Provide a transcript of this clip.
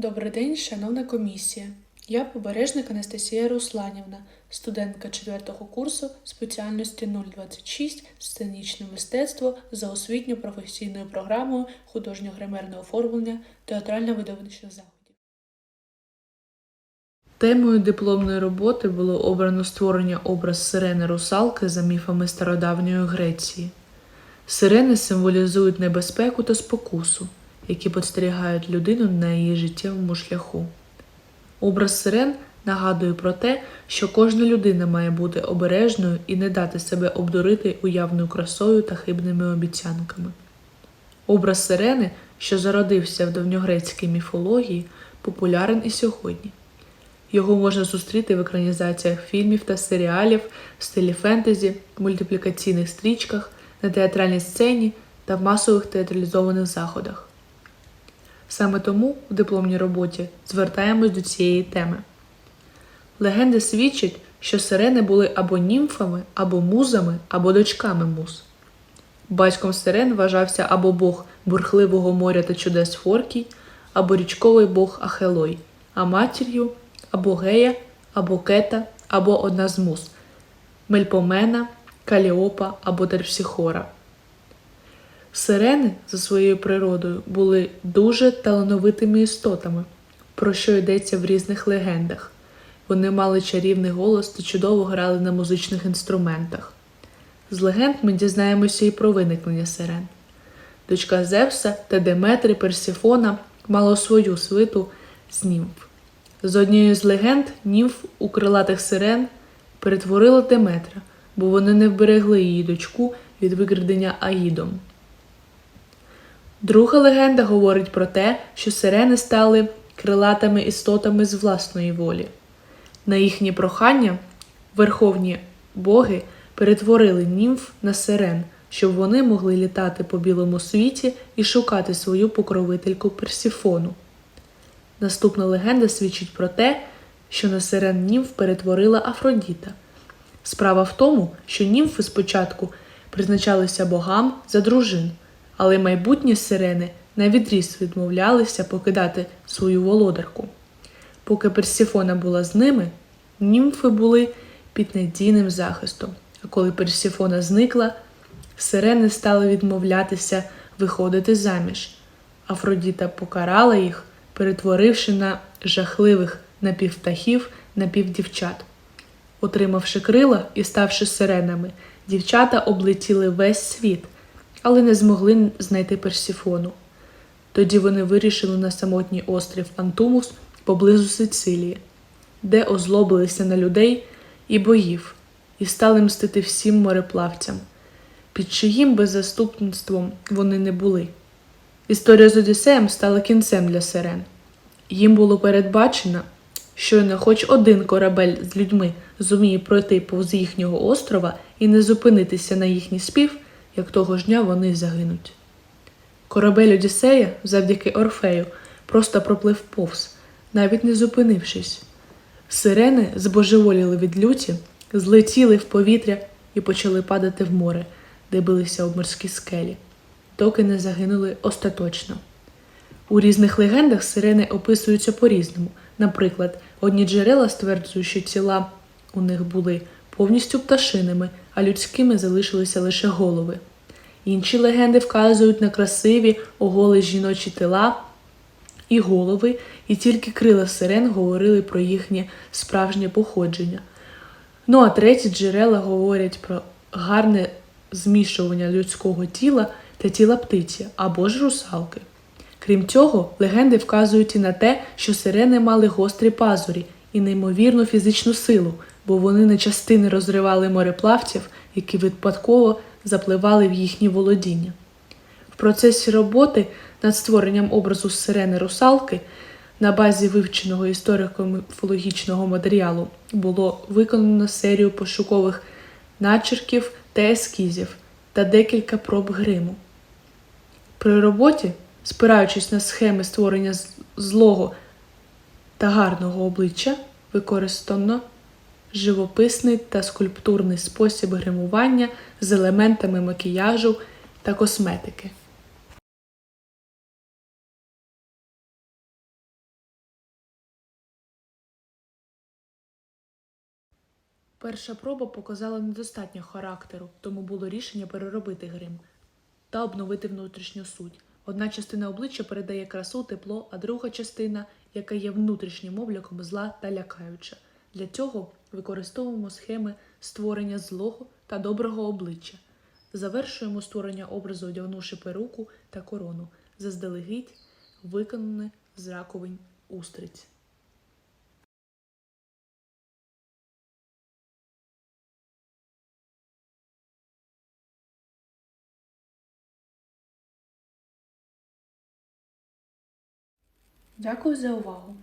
Добрий день, шановна комісія. Я Побережник Анастасія Русланівна, студентка 4 курсу спеціальності 026 сценічне мистецтво за освітньо-професійною програмою художньо-гримерне оформлення театрально-видавничних заходів. Темою дипломної роботи було обрано створення образ сирени русалки за міфами стародавньої Греції. Сирени символізують небезпеку та спокусу, які підстерігають людину на її життєвому шляху. Образ сирен нагадує про те, що кожна людина має бути обережною і не дати себе обдурити уявною красою та хибними обіцянками. Образ сирени, що зародився в давньогрецькій міфології, популярен і сьогодні. Його можна зустріти в екранізаціях фільмів та серіалів в стилі фентезі, мультиплікаційних стрічках, на театральній сцені та в масових театралізованих заходах. Саме тому в дипломній роботі звертаємось до цієї теми. Легенди свідчать, що сирени були або німфами, або музами, або дочками муз. Батьком сирен вважався або бог бурхливого моря та чудес Форкій, або річковий бог Ахелой, а матір'ю або Гея, або Кета, або одна з муз Мельпомена, Каліопа або Терпсіхора. Сирени за своєю природою були дуже талановитими істотами, про що йдеться в різних легендах. Вони мали чарівний голос та чудово грали на музичних інструментах. З легенд ми дізнаємося і про виникнення сирен. Дочка Зевса та Деметри Персіфона мала свою свиту з німф. З однією з легенд німф у крилатих сирен перетворила Деметра, бо вони не вберегли її дочку від викрадення Аїдом. Друга легенда говорить про те, що сирени стали крилатими істотами з власної волі. На їхнє прохання верховні боги перетворили німф на сирен, щоб вони могли літати по білому світі і шукати свою покровительку Персіфону. Наступна легенда свідчить про те, що на сирен німф перетворила Афродіта. Справа в тому, що німфи спочатку призначалися богам за дружин, але майбутні сирени навідріз відмовлялися покидати свою володарку. Поки Персіфона була з ними, німфи були під надійним захистом, а коли Персіфона зникла, сирени стали відмовлятися виходити заміж. Афродіта покарала їх, перетворивши на жахливих напівптахів, напівдівчат. Отримавши крила і ставши сиренами, дівчата облетіли весь світ, але не змогли знайти Персіфону. Тоді вони вирішили на самотній острів Антумус поблизу Сицилії, де озлобилися на людей і боїв, і стали мстити всім мореплавцям, під чиїм беззаступництвом вони не були. Історія з Одіссеєм стала кінцем для сирен. Їм було передбачено, щойно хоч один корабель з людьми зуміє пройти повз їхнього острова і не зупинитися на їхній спів, як того ж дня вони загинуть. Корабель Одіссея, завдяки Орфею, просто проплив повз, навіть не зупинившись. Сирени збожеволіли від люті, злетіли в повітря і почали падати в море, де билися об морські скелі, доки не загинули остаточно. У різних легендах сирени описуються по-різному. Наприклад, одні джерела стверджують, що тіла у них були повністю пташиними, а людськими залишилися лише голови. Інші легенди вказують на красиві оголі жіночі тіла і голови, і тільки крила сирен говорили про їхнє справжнє походження. Ну а треті джерела говорять про гарне змішування людського тіла та тіла птиці або ж русалки. Крім цього, легенди вказують і на те, що сирени мали гострі пазурі і неймовірну фізичну силу, бо вони на частини розривали мореплавців, які випадково запливали в їхні володіння. В процесі роботи над створенням образу сирени русалки на базі вивченого історико-міфологічного матеріалу було виконано серію пошукових начерків та ескізів та декілька проб гриму. При роботі, спираючись на схеми створення злого та гарного обличчя використано живописний та скульптурний спосіб гримування з елементами макіяжу та косметики. Перша проба показала недостатньо характеру, тому було рішення переробити грим та обновити внутрішню суть. Одна частина обличчя передає красу, тепло, а друга частина яка є внутрішнім обліком зла та лякаюча. Для цього використовуємо схеми створення злого та доброго обличчя. Завершуємо створення образу, одягнувши перуку та корону, заздалегідь виконане з раковин устриць. Дякую за увагу!